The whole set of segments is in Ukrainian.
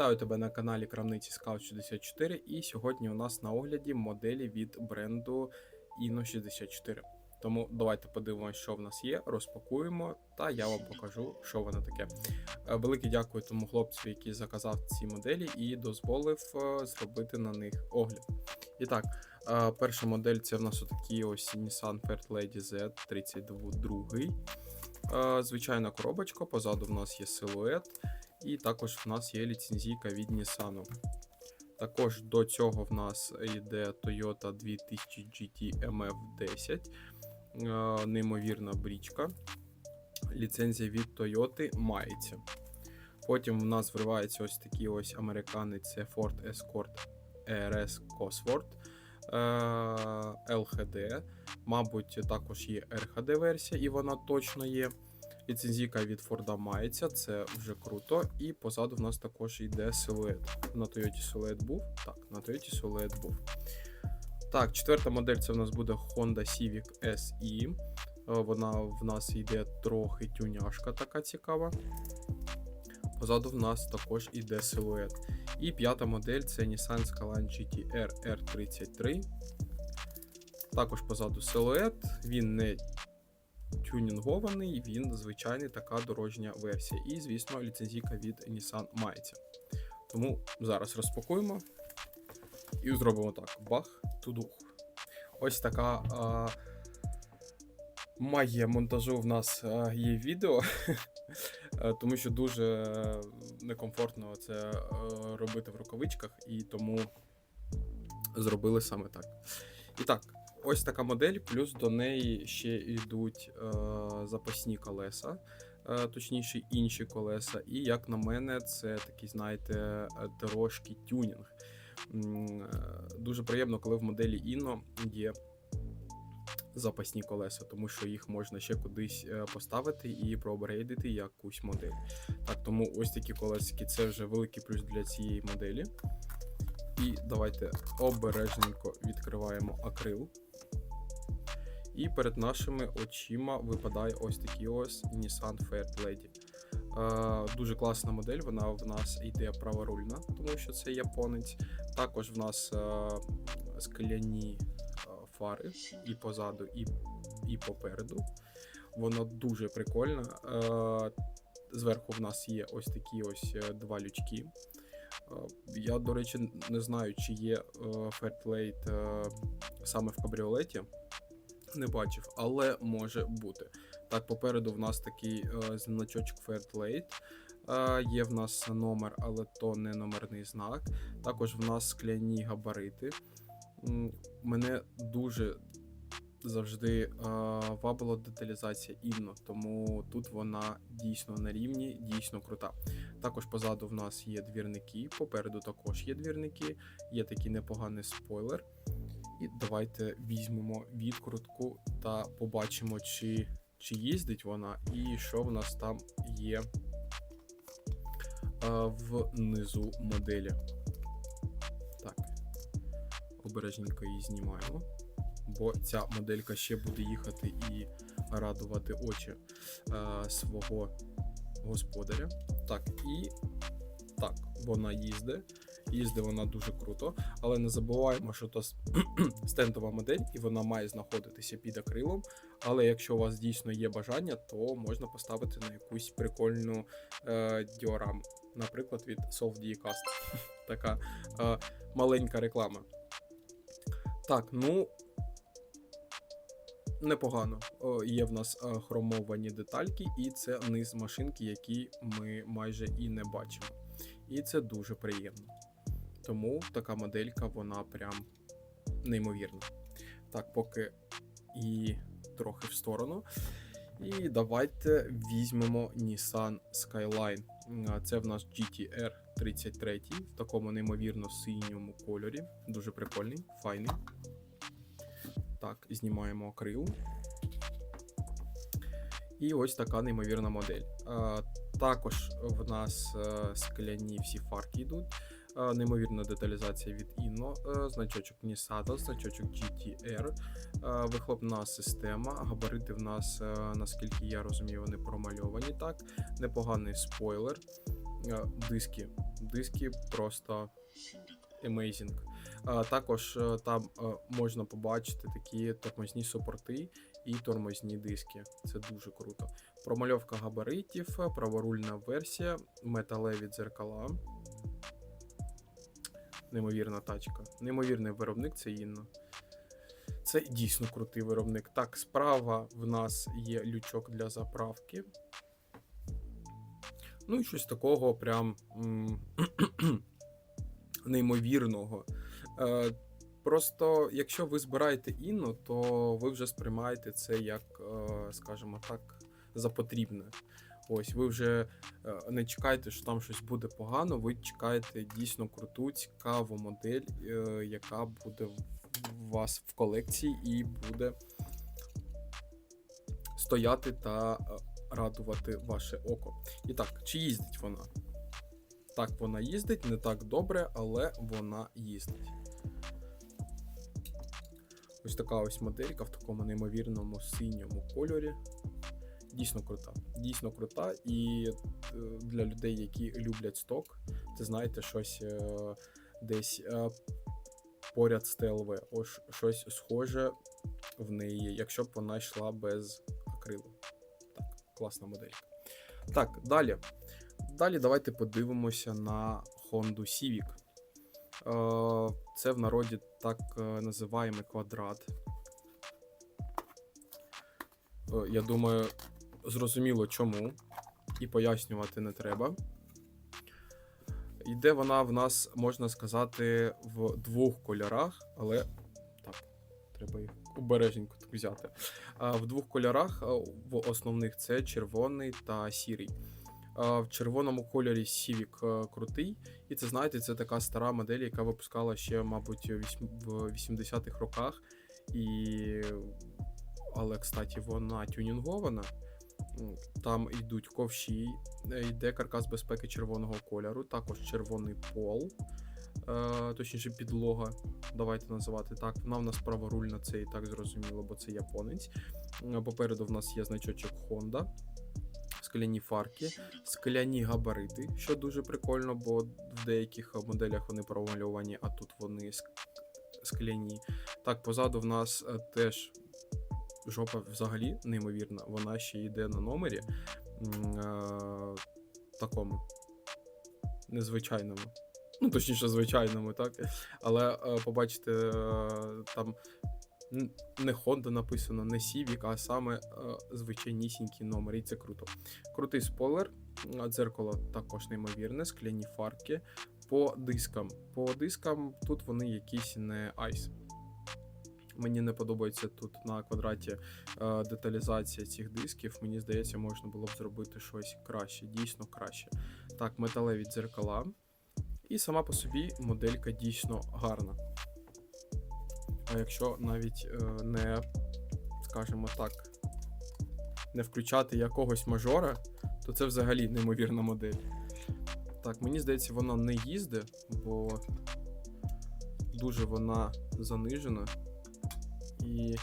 Вітаю тебе на каналі Крамниці Scout 64 і сьогодні у нас на огляді моделі від бренду Inno 64. Тому давайте подивимося, що в нас є, розпакуємо, та я вам покажу, що воно таке. Е, Велике дякую тому хлопцю, який заказав ці моделі і дозволив е, зробити на них огляд. І так, е, перша модель це в нас отакий ось Nissan Fairlady Z32. Е, Звичайна коробочка, позаду в нас є силует. І також в нас є ліцензійка від Nissan. Також до цього в нас йде Toyota 2000 GT MF10, е, неймовірна брічка. Ліцензія від Toyota мається. Потім в нас вривається ось такий ось американець це Ford Escort RS Cosworth е, LHD. Мабуть, також є RHD версія, і вона точно є. Ліцензійка від Форда мається, це вже круто. І позаду в нас також йде силует. На Toyota силует був. Так, на Toyota силует був. Так, четверта модель це в нас буде Honda Civic SE. Е, Вона в нас йде трохи тюняшка, така цікава. Позаду в нас також йде силует. І п'ята модель це Nissan Skyline GT-R R33. Також позаду силует. Він не тюнінгований, він звичайний така дорожня версія. І, звісно, ліцензійка від Nissan мається. Тому зараз розпакуємо і зробимо так: бах, тудух. Ось така а, магія монтажу в нас є відео, тому що дуже некомфортно це робити в рукавичках, і тому зробили саме так. І так, ось така модель, плюс до неї ще йдуть е, запасні колеса, е, точніше інші колеса. І як на мене, це такий, знаєте, трошки тюнінг. Е, Дуже приємно, коли в моделі Inno є запасні колеса, тому що їх можна ще кудись е, поставити і проапгрейдити якусь модель. Так, тому ось такі колесики це вже великий плюс для цієї моделі. І давайте обережненько відкриваємо акрил. І перед нашими очима випадає ось такий ось Nissan Fairlady. Е, дуже класна модель, вона в нас йде праворульна, тому що це японець. Також в нас е, скляні е, фари і позаду, і, і попереду. Вона дуже прикольна. Е, зверху в нас є ось такі ось е, два лючки. Е, Я, до речі, не знаю, чи є Fairplate саме в кабріолеті. Не бачив, але може бути. Так, попереду в нас такий е, значочок Fairplate. Е, є в нас номер, але то не номерний знак. Також в нас скляні габарити. Мене дуже завжди е, вабила деталізація Інно, тому тут вона дійсно на рівні, дійсно крута. Також позаду в нас є двірники, попереду також є двірники, є такий непоганий спойлер. І давайте візьмемо відкрутку та побачимо, чи, чи їздить вона, і що в нас там є е, внизу моделі. Так, обережненько її знімаємо, бо ця моделька ще буде їхати і радувати очі е, свого господаря. Так, і так, вона їздить. Їздить вона дуже круто, але не забуваємо, що то стендова модель, і вона має знаходитися під акрилом. Але якщо у вас дійсно є бажання, то можна поставити на якусь прикольну е, діораму. Наприклад, від Soft Cast. Така е, маленька реклама. Так, ну. Непогано. Є в нас е, хромовані детальки, і це низ машинки, які ми майже і не бачимо. І це дуже приємно. Тому така моделька, вона прям неймовірна. Так, поки і трохи в сторону. І давайте візьмемо Nissan Skyline. Це в нас GTR 33 в такому неймовірно синьому кольорі. Дуже прикольний, файний. Так, знімаємо акрил. І ось така неймовірна модель. Також в нас е, скляні всі фарки йдуть. Е, Неймовірна деталізація від Inno, е, значочок Nisada, значочок GTR, е, вихлопна система. Габарити в нас, наскільки я розумію, вони промальовані так. Непоганий спойлер. Диски Диски просто amazing. Також там можна побачити такі тормозні супорти і тормозні диски. Це дуже круто. Промальовка габаритів, праворульна версія, металеві дзеркала. Неймовірна тачка. Неймовірний виробник це Інно. Це дійсно крутий виробник. Так, справа в нас є лючок для заправки. Ну і щось такого прям неймовірного. Е, Просто, якщо ви збираєте інну, то ви вже сприймаєте це як, е, скажімо так, за потрібне. Ось, ви вже е, не чекаєте, що там щось буде погано, ви чекаєте дійсно круту, цікаву модель, е, яка буде в вас в колекції і буде стояти та е, радувати ваше око. І так, чи їздить вона? Так, вона їздить, не так добре, але вона їздить. Ось така ось моделька в такому неймовірному синьому кольорі. Дійсно крута. Дійсно крута. І е, для людей, які люблять сток, це знаєте, щось е, десь е, поряд з ТЛВ. Ось щось схоже в неї, якщо б вона йшла без акрилу. Так, класна моделька. Так, далі. Далі давайте подивимося на Honda Civic. Це в народі так називаємий квадрат. Я думаю, зрозуміло чому, і пояснювати не треба. Йде вона в нас, можна сказати, в двох кольорах, але так, треба їх обережненько так взяти. В двох кольорах, в основних це червоний та сірий. В червоному кольорі Civic крутий, і це знаєте, це така стара модель, яка випускала ще, мабуть, в 80-х роках. І... Але, кстати, вона тюнінгована. Там йдуть ковші, е, йде каркас безпеки червоного кольору, також червоний пол, е, точніше підлога, давайте називати так. Вона в нас праворульна, це і так зрозуміло, бо це японець. Е, Попереду в нас є значочок Honda, скляні фарки, скляні габарити, що дуже прикольно, бо в деяких моделях вони промальовані, а тут вони скляні. Так, позаду в нас теж жопа взагалі неймовірна. Вона ще йде на номері е, такому незвичайному. Ну, точніше, звичайному, так. Але е, побачите, е, там не Honda написано, не Civic, а саме е, звичайнісінький номер, і це круто. Крутий спойлер, дзеркало також неймовірне, скляні фарки. По дискам. По дискам тут вони якісь не айс. Мені не подобається тут на квадраті е, деталізація цих дисків. Мені здається, можна було б зробити щось краще, дійсно краще. Так, металеві дзеркала. І сама по собі моделька дійсно гарна. А якщо навіть е, не, скажімо так, не включати якогось мажора, то це взагалі неймовірна модель. Так, мені здається, вона не їздить, бо дуже вона занижена. І.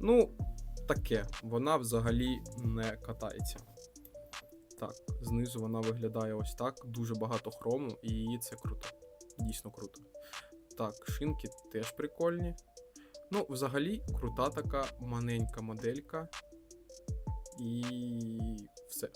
Ну, таке. Вона взагалі не катається. Так, знизу вона виглядає ось так. Дуже багато хрому, і це круто. Дійсно круто. Так, шинки теж прикольні. Ну, взагалі, крута така маленька моделька. І все.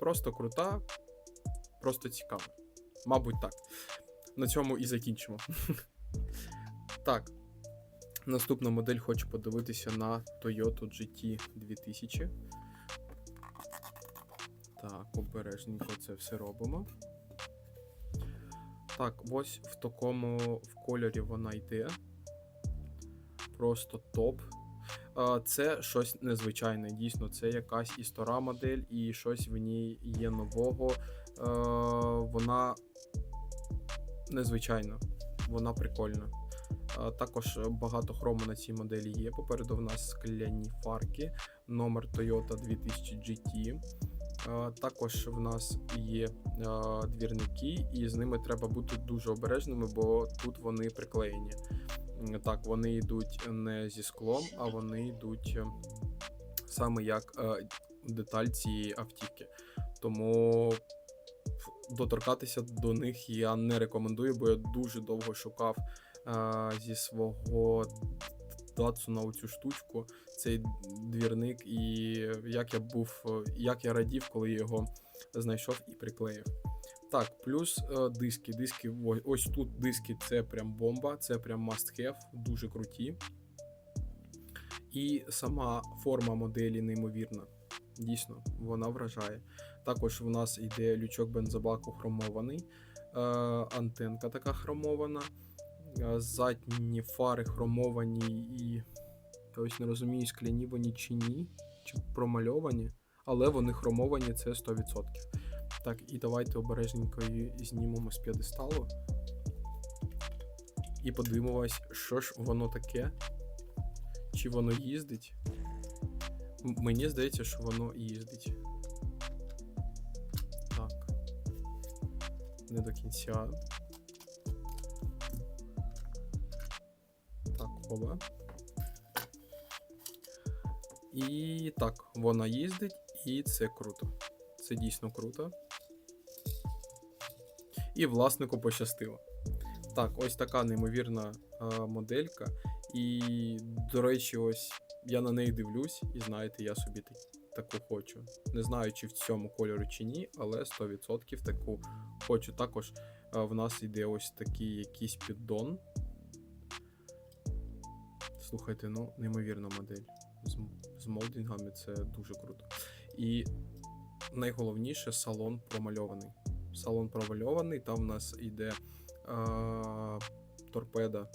Просто крута, просто цікава. Мабуть, так. На цьому і закінчимо. Так. Наступна модель хочу подивитися на Toyota GT 2000. Так, обережненько це все робимо. Так, ось в такому в кольорі вона йде. Просто топ. Це щось незвичайне. Дійсно, це якась і стара модель, і щось в ній є нового. Вона незвичайна, вона прикольна. А, Також багато хрому на цій моделі є. Попереду в нас скляні фарки, номер Toyota 2000 GT. Також в нас є двірники, і з ними треба бути дуже обережними, бо тут вони приклеєні. Так, вони йдуть не зі склом, а вони йдуть е, саме як е, деталь цієї автівки. Тому доторкатися до них я не рекомендую, бо я дуже довго шукав е, зі свого Датсу на оцю штучку, цей двірник, і як я був, е, як я радів, коли його знайшов і приклеїв. Так, плюс е, диски. Диски, ось тут диски це прям бомба, це прям must have, дуже круті. І сама форма моделі неймовірна. Дійсно, вона вражає. Також в нас йде лючок бензобаку хромований, е, антенка така хромована, е, задні фари хромовані і ось не розумію, скляні вони чи ні, чи промальовані, але вони хромовані це 100%. Так, і давайте обережненько знімемо з п'єдесталу. І подивимось, що ж воно таке. Чи воно їздить? Мені здається, що воно їздить. Так. Не до кінця. Так. І так, вона їздить, і це круто. Це дійсно круто. І власнику пощастило. Так, ось така неймовірна е, моделька. І, до речі, ось я на неї дивлюсь, і знаєте, я собі так- таку хочу. Не знаю, чи в цьому кольорі чи ні, але 100% таку хочу. Також е, в нас йде ось такий якийсь піддон. Слухайте, ну, неймовірна модель. З, з молдингами це дуже круто. І найголовніше салон промальований. Салон промальований, там в нас йде е, торпеда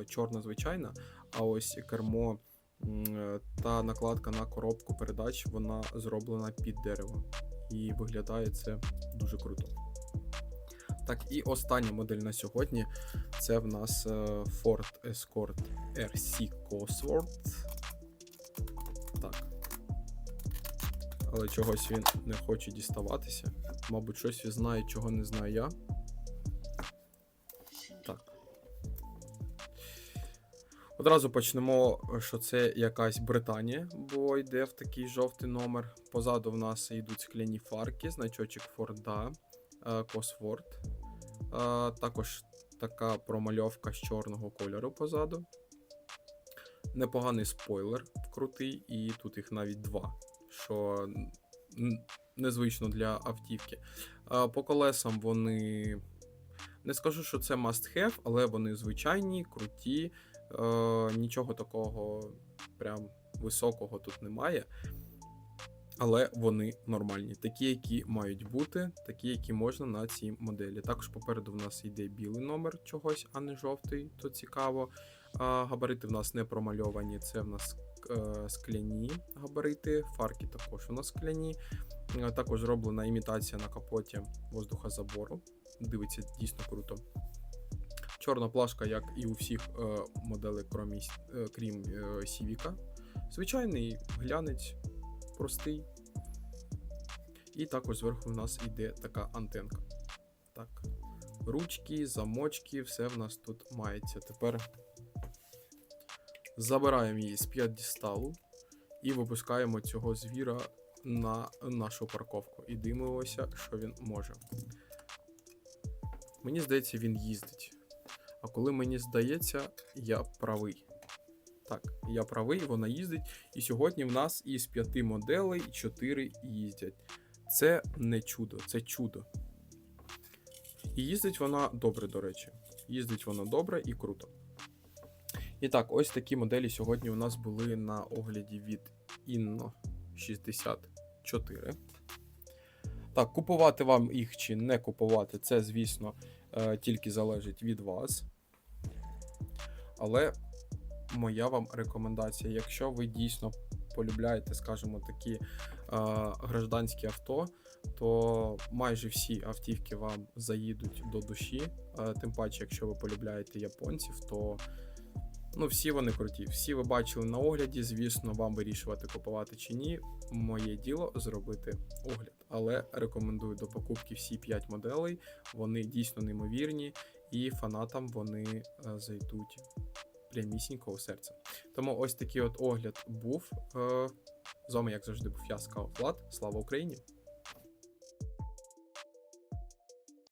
е, чорна звичайна, а ось кермо е, та накладка на коробку передач вона зроблена під дерево. І виглядає це дуже круто. Так, і остання модель на сьогодні це в нас е, Ford Escort RC Cosworth. Так. Але чогось він не хоче діставатися. Мабуть, щось він знає, чого не знаю я. Так. Одразу почнемо, що це якась Британія, бо йде в такий жовтий номер. Позаду в нас йдуть скляні фарки, значочок Форда, Cosworth. Е, Також така промальовка з чорного кольору позаду. Непоганий спойлер крутий, і тут їх навіть два, що незвично для автівки. Е, По колесам вони. Не скажу, що це must have, але вони звичайні, круті. Е, нічого такого прям високого тут немає. Але вони нормальні, такі, які мають бути, такі, які можна на цій моделі. Також попереду в нас йде білий номер чогось, а не жовтий, то цікаво. А, габарити в нас не промальовані, це в нас е, скляні габарити, фарки також у нас скляні. Е, Також зроблена імітація на капоті воздухозабору. Дивиться дійсно круто. Чорна плашка, як і у всіх е, моделей, крім, е, крім е, Сівіка. Звичайний глянець, простий. І також зверху в нас йде така антенка. Так. Ручки, замочки, все в нас тут мається. Тепер забираємо її з п'єдесталу і випускаємо цього звіра на нашу парковку. І дивимося, що він може. Мені здається, він їздить. А коли мені здається, я правий. Так, я правий, вона їздить. І сьогодні в нас із п'яти моделей чотири їздять. Це не чудо, це чудо. І їздить вона добре, до речі. Їздить вона добре і круто. І так, ось такі моделі сьогодні у нас були на огляді від Inno 64. Так, купувати вам їх чи не купувати, це, звісно, е, тільки залежить від вас. Але моя вам рекомендація, якщо ви дійсно полюбляєте, скажімо, такі е, гражданські авто, то майже всі автівки вам заїдуть до душі. Е, тим паче, якщо ви полюбляєте японців, то ну, всі вони круті. Всі ви бачили на огляді. Звісно, вам вирішувати, купувати чи ні. Моє діло зробити огляд. Але рекомендую до покупки всі 5 моделей. Вони дійсно неймовірні, і фанатам вони е, зайдуть прямісінько у серце. Тому ось такий от огляд був. Е, З вами, як завжди, був я, Скаут Влад. Слава Україні!